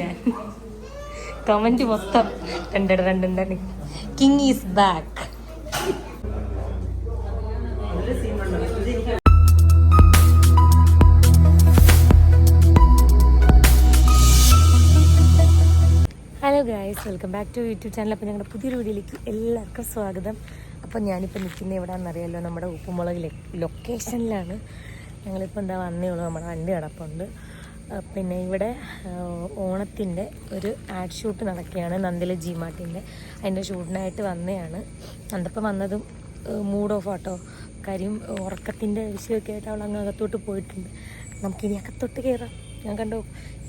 ഞാൻ. കമന്റ് മൊത്തം. രണ്ടര രണ്ടുണ്ടാണ് king is back hello guys welcome back to YouTube channel അപ്പോൾ ഞങ്ങളുടെ പുതിയൊരു വീഡിയോയിലേക്ക് എല്ലാവർക്കും സ്വാഗതം. അപ്പോൾ ഞാനിപ്പോൾ നിൽക്കുന്നത് എവിടെയാണെന്നറിയാമല്ലോ നമ്മുടെ ഉപ്പുമുളക് ലൊക്കേഷനിലാണ് ഞങ്ങളിപ്പോൾ എന്താ വന്നേ ഉള്ളൂ നമ്മുടെ വണ്ടി കിടപ്പുണ്ട് പിന്നെ ഇവിടെ ഓണത്തിന്റെ ഒരു ആഡ് ഷൂട്ട് നടക്കുകയാണ്. നന്ദിലെ ജി മാർട്ടിന്റെ അതിന്റെ ഷൂട്ടിനായിട്ട് വന്നതാണ് അന്തപ്പം വന്നതും മൂഡ് ഓഫ് ആട്ടോ. കാര്യം ഉറക്കത്തിന്റെ വിഷയമൊക്കെ ആയിട്ട് അവൾ അങ്ങ് അകത്തോട്ട് പോയിട്ടുണ്ട്. നമുക്കിനി അകത്തോട്ട് കയറാം ഞാൻ കണ്ടു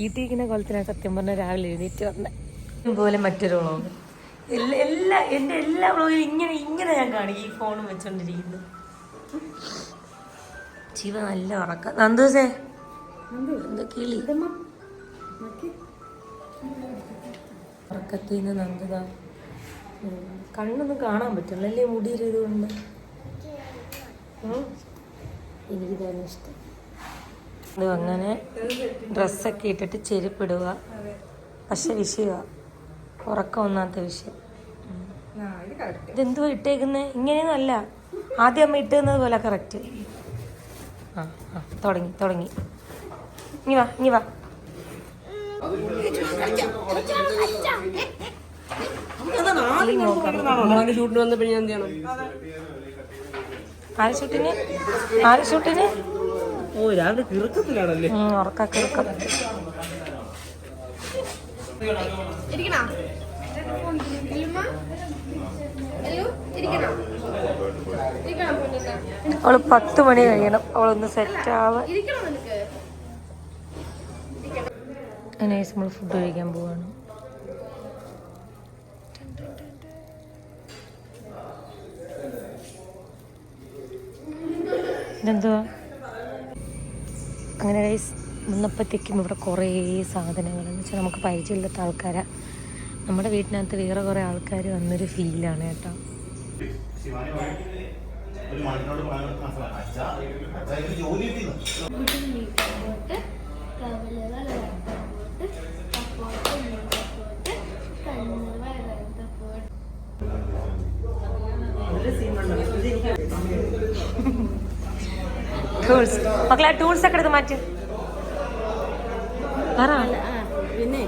ഈട്ടിരിക്കുന്ന കോലത്തിനാണ് സത്യം പറഞ്ഞാൽ രാവിലെ എഴുന്നേറ്റ് വന്നത് പോലെ മറ്റൊരു വ്ളോഗ് എല്ലാ എന്റെ എല്ലാ വ്ളോഗിലും ഇങ്ങനെ ഇങ്ങനെ ഞാൻ കാണിക്കും ഈ ഫോണും വെച്ചോണ്ടിരിക്കുന്നത്. ശിവ നല്ല ഉറക്കം. നന്ദൂസേ. എന്തോ കിളി. ഉറക്കത്തിൽ നിന്ന് നന്ദുത കണ്ണൊന്നും കാണാൻ പറ്റില്ല. അല്ലേ മുടിയിലത് കൊണ്ട് തന്നെ ഇഷ്ടം. ഇത് അങ്ങനെ ഡ്രസ്സൊക്കെ ഇട്ടിട്ട് ചെരുപ്പിടുക. പക്ഷെ വിഷയമാണ് ഉറക്കം ഒന്നാത്ത വിഷയം. ഇതെന്തുവാ ഇട്ടേക്കുന്നത് ഇങ്ങനെയൊന്നും അല്ല ആദ്യം അമ്മ ഇട്ടുന്നത് പോലെ കറക്റ്റ് ആ ആ. തുടങ്ങി തുടങ്ങി. ഇനി വാ ഇനി വാ. ഷൂട്ടിന് വന്നപ്പോ ഞാൻ എന്ത് ചെയ്യണം? ആര് ഷൂട്ടിന്? ആര് ഷൂട്ടിന്? ഓ രാവിലെ കിറക്കത്തിലാണല്ലേ? ഉം, ഉറക്കൊക്കെ ഇരിക്കണോ? ഇരിക്കണോ? അവൾ പത്ത് മണി കഴിയണം. അവളൊന്ന് സെറ്റ് ആവാൻ നമ്മൾ ഫുഡ് കഴിക്കാൻ പോവാണ്. ഇതെന്തുവാ? അങ്ങനെ ഗൈസ് വന്നപ്പോഴത്തേക്കും ഇവിടെ കുറേ സാധനങ്ങൾ എന്ന് വെച്ചാൽ നമുക്ക് പരിചയമില്ലാത്ത ആൾക്കാരാണ് നമ്മുടെ വീട്ടിനകത്ത് വേറെ കുറേ ആൾക്കാർ വന്നൊരു ഫീലാണ് കേട്ടോ. ഒരു മണ്ണിനോട് പറയാൻ അച്ഛ അച്ഛ ഇതിന് ജോലി ടൂൾസ് മക്കളെ ടൂൾസ് ഒക്കെ എടുത്ത് മാറ്റി. പറ. പിന്നെ.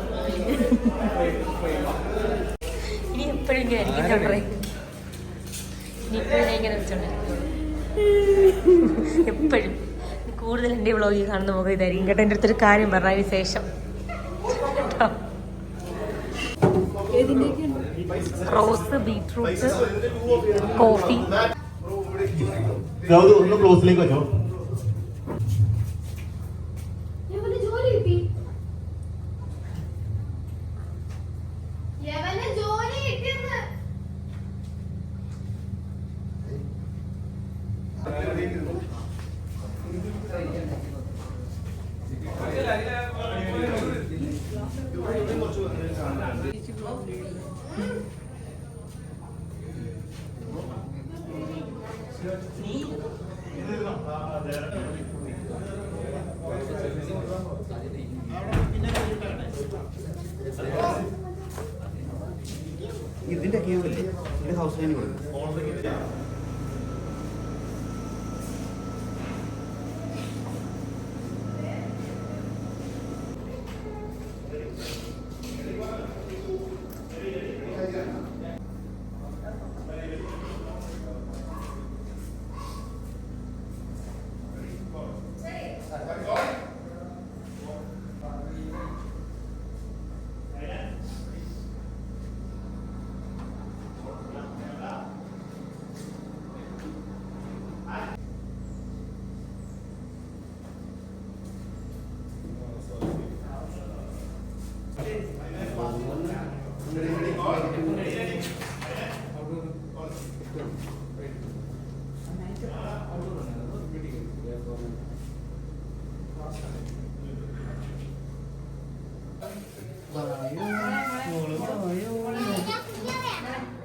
ഇനി എപ്പോഴെങ്കിലും ആയിരിക്കും ഞാൻ ഇങ്ങനെ വെച്ചോണ്ട് എപ്പോഴും കൂടുതൽ എന്റെ വ്ളോഗിൽ കാണുന്ന മുഖം ഇതായിരിക്കും കേട്ടോ. എന്റെ അടുത്തൊരു കാര്യം പറഞ്ഞതിന് ശേഷം റോസ് ബീട്രൂട്ട് കോഫി. ഒന്ന് ക്ലോസിലേക്ക് വെച്ചോ യവന് ജോലി കിട്ടി. യവന് ജോലി കിട്ടിയെന്ന്. ഇതിന്റെ കേബില്ലേ ഇതിന്റെ ഹൗസ് ലൈൻ കൊടുക്കും.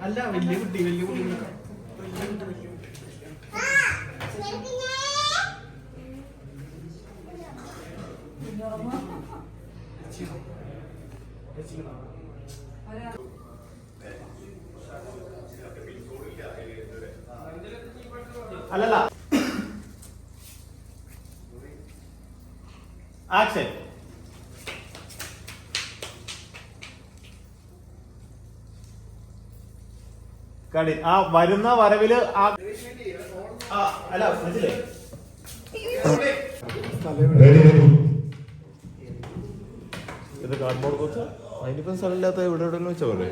അല്ല വലിയ കുട്ടി വലിയ കുട്ടി. അല്ലല്ല ആക്ഷൻ കടി. ആ വരുന്ന വരവിൽ ആ ആ, അല്ല മനസ്സിലേ ഇത് കാർഡ്ബോർഡ് കൊച്ച അതിനിപ്പം സ്ഥലമില്ലാത്ത എവിടെ എവിടെയെങ്കിലും വെച്ചാൽ പോലെ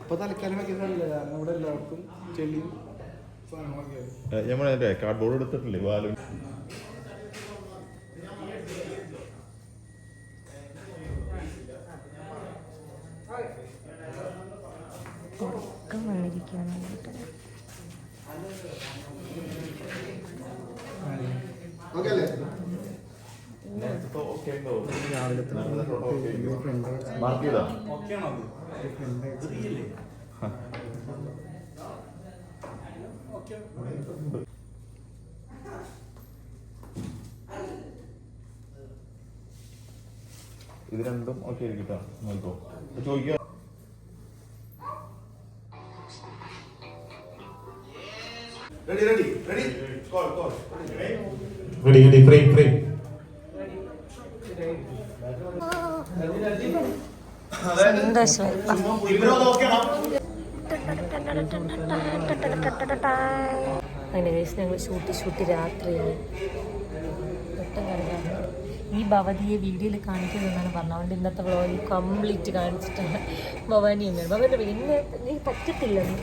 ഇപ്പൊ തലക്കാലം വെക്കുന്നില്ല ഇവിടെ എല്ലാവർക്കും ചെളിയും അതിന്റെ കാർഡ്ബോർഡ് എടുത്തിട്ടില്ലേ? വാൽ. ഓക്കെ അല്ലേ? ചെയ്താ? ഇത് രണ്ടും ഓക്കെ ആയിരിക്കട്ടോ നോക്കോ. ചോദിക്കുക ready ready ready call call ready ready frame pray. ഓക്കെയാണോ അങ്ങനെ കഴിച്ച് ഞങ്ങൾ ഷൂട്ടി ഷൂട്ടി രാത്രിയായി ഈ ഭവതിയെ വീഡിയോയിൽ കാണിക്കുന്നതെന്നാണ് പറഞ്ഞത്. അതുകൊണ്ട് ഇന്നത്തെ വ്ലോഗ് കംപ്ലീറ്റ് കാണിച്ചിട്ടാണ് ഭവാനി എന്നാണ് ഭവാനി പിന്നെ നീ പറ്റത്തില്ലെന്ന്.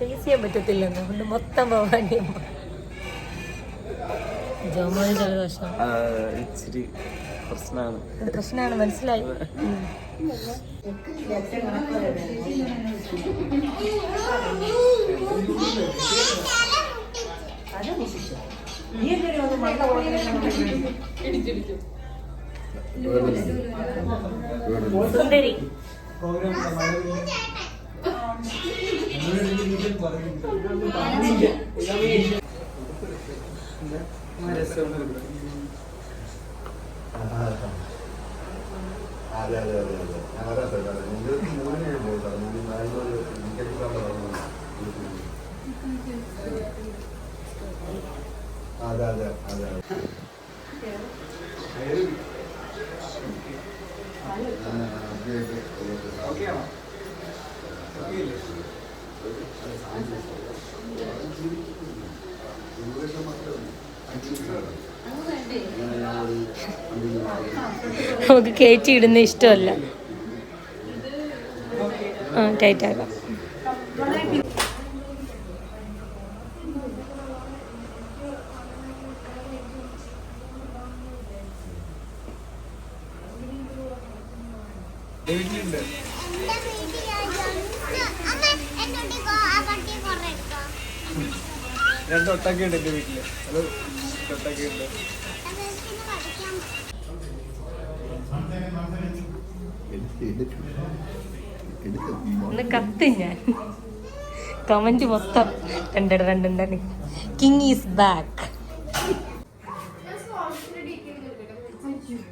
ഫേസ് ചെയ്യാൻ പറ്റത്തില്ലെന്ന്. അതുകൊണ്ട് മൊത്തം ജലദോഷം ഇച്ചിരി പ്രശ്നമാണ്. പ്രശ്നമാണ് മനസ്സിലായി. സുന്ദരി. അതെ അതെ അതെ അതെ ഞാൻ അതാ ചോദിച്ചത്. നിങ്ങൾക്ക് മൂന്ന് കഴിയും പോയിട്ടാണ് മൂന്ന് നാലിനൊരു വിക്കറ്റ് കിട്ടാൻ അതെ അതെ അതെ അതെ. ഓക്കെയാണോ നമുക്ക് കയറ്റി ഇടുന്ന ഇഷ്ടമല്ല. ആ ടൈറ്റ് ആക്കാം. വീട്ടിലുണ്ട് രണ്ട് ഒട്ടൊക്കെ ഉണ്ട് എന്റെ വീട്ടിൽ. അത് ഒട്ടൊക്കെ ഉണ്ട് ഒന്ന് കത്ത് ഞാൻ. കമന്റ് മൊത്തം രണ്ടര രണ്ടെണ്ണ. King is back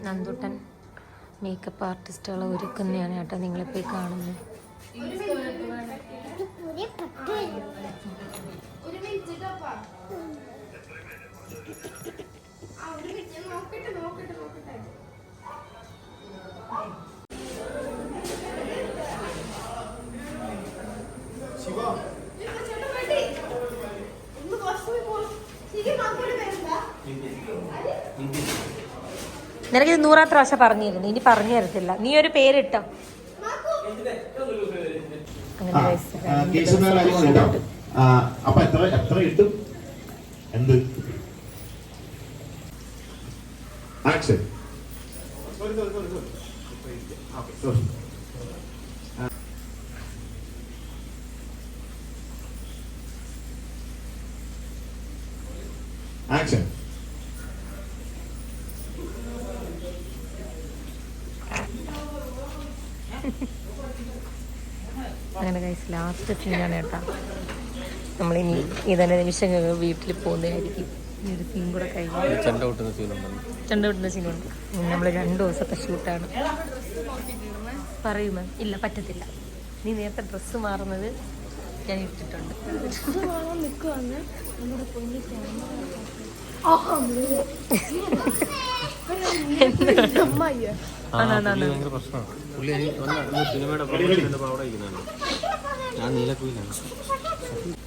Nanduttan makeup ആർട്ടിസ്റ്റുകളെ ഒരുക്കുന്നതാണ് കേട്ടോ നിങ്ങളിപ്പോൾ കാണുന്നത്. നിനക്കിത് നൂറാത്ര പ്രാവശ്യം പറഞ്ഞിരുന്നു. ഇനി പറഞ്ഞു തരത്തില്ല. നീ ഒരു പേരിട്ടോ? Action. ലാസ്റ്റ് സീനാണ് കേട്ടോ. നമ്മളിനി ഇതന്നെ നിമിഷം വീട്ടിൽ പോകുന്നതായിരിക്കും. ഈ ഒരു സീൻ കൂടെ കഴിഞ്ഞു. ചെണ്ട കൊട്ടുന്ന സീനുണ്ട് ചെണ്ട വിട്ടുന്ന സീനുണ്ട് നമ്മൾ രണ്ട് ദിവസത്തെ ഷൂട്ടാണ് പറയൂ മാം ഇല്ല പറ്റത്തില്ല. നീ നേരത്തെ ഡ്രസ്സ് മാറുന്നത് ഞാൻ ഇട്ടിട്ടുണ്ട്. ഭയങ്കര പ്രശ്നമാണ്. പുള്ളി എനിക്ക് വന്ന സിനിമയുടെ പ്രൊമോഷൻ അവിടെ ഇരിക്കുന്നതാണ് ഞാൻ നീലക്കുയിലാണ്